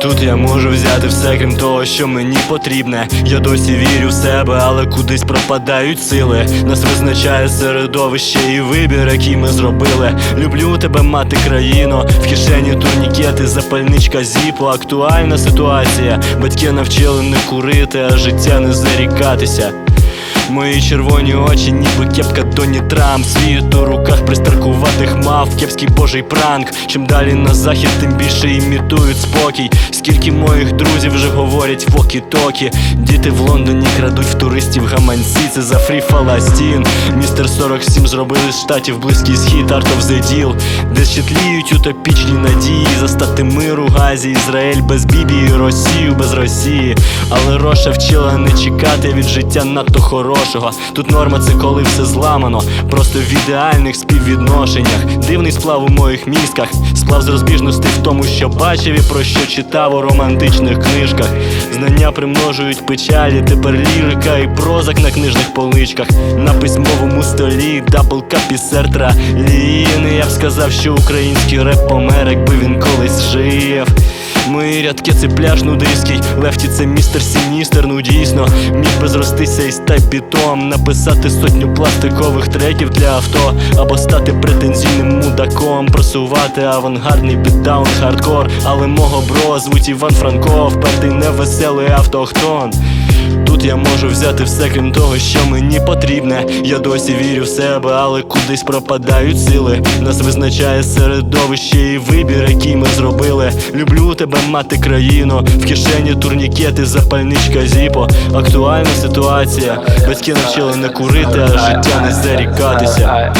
Тут я можу взяти все, крім того, що мені потрібне. Я досі вірю в себе, але кудись пропадають сили. Нас визначає середовище і вибір, який ми зробили. Люблю тебе, мати країно. В кишені турнікети, запальничка зіпо, актуальна ситуація. Батьки навчили не курити, а життя не зарікатися. Мої червоні очі, ніби кепка Доні Трамп Світ у руках пристаркуватих мав Кепський божий пранк. Чим далі на захід, тим більше імітують спокій. Скільки моїх друзів вже говорять вокі-токі. Діти в Лондоні крадуть в туристів гаманці. Це за фрі Фаластін. Містер 47 зробили з штатів близький схід Art of the Deal. Де щитліють утопічні надії. Застати мир у Газі, Ізраїль без Бібії, Росію без Росії. Але Роша вчила не чекати від життя надто хорошого. Тут норма це коли все зламано, просто в ідеальних співвідношеннях Дивний сплав у моїх мізках, сплав з розбіжностей в тому, що бачив і про що читав у романтичних книжках. Знання примножують печалі, тепер лірика і прозак на книжних поличках. На письмовому столі дабл пісертра ліни. Я б сказав, що український реп помер, якби він колись жив. Мої рядки це пляж нудиський, лефті це містер Сіністер, ну дійсно. Міг би зростися із тайп-бітом Написати сотню пластикових треків для авто Або стати претензійним мудаком Просувати авангардний бітдаун хардкор. Але мого бро звуть Іван Франко, впертий невеселий автохтон Тут я можу взяти все, крім того, що мені потрібне. Я досі вірю в себе, але кудись пропадають сили. Нас визначає середовище і вибір, який ми зробили. Люблю тебе, мати країно. В кишені турнікети, запальничка зіпо. Актуальна ситуація. Батьки навчили не курити, а життя не зарікатися.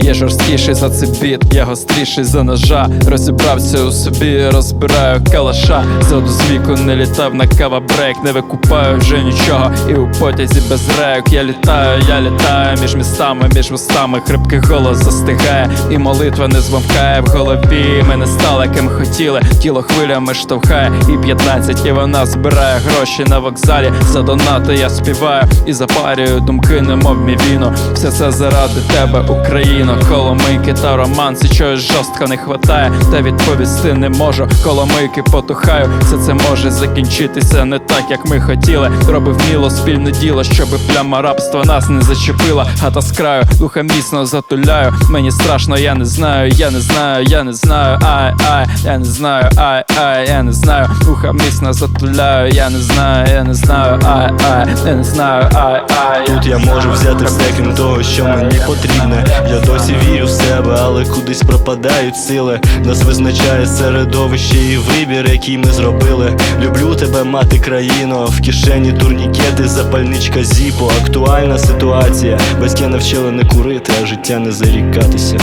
Я жорсткіший за цей біт, я гостріший за ножа. Розібрався у собі, розбираю калаша. Зоду з віку не літав на кава брейк, не викупаю вже нічого. І у потязі без рейок я літаю, я літаю між містами, між вустами. Хрипкий голос застигає, і молитва не звовкає в голові. Ми не стали, ким хотіли. Тіло хвилями штовхає, і 15, і вона збирає гроші на вокзалі. За донати я співаю і запарюю думки, немов мівіно. Все це заради тебе, Україно. Коломийки та романси, чогось жорстко не хватає. Та відповісти не можу. Коломийки потухаю. Все це може закінчитися не так, як ми хотіли. Робив міло спільне діло, щоби пляма рабства нас не зачепила. Гата з краю, духа міцно затуляю. Мені страшно, я не знаю, я не знаю, я не знаю. Ай, ай, я не знаю, ай, ай, я не знаю. Духа міцно затуляю, я не знаю, я не знаю, ай, ай, я не знаю, ай, ай. Тут я можу взяти все, крім того, що мені потрібне. Я досі вірю в себе, але кудись пропадають сили. Нас визначає середовище і вибір, який ми зробили. Люблю тебе, мати країно. В кишені турнікети, запальничка зіпо. Актуальна ситуація. Батьки навчили не курити, а життя не зарікатися.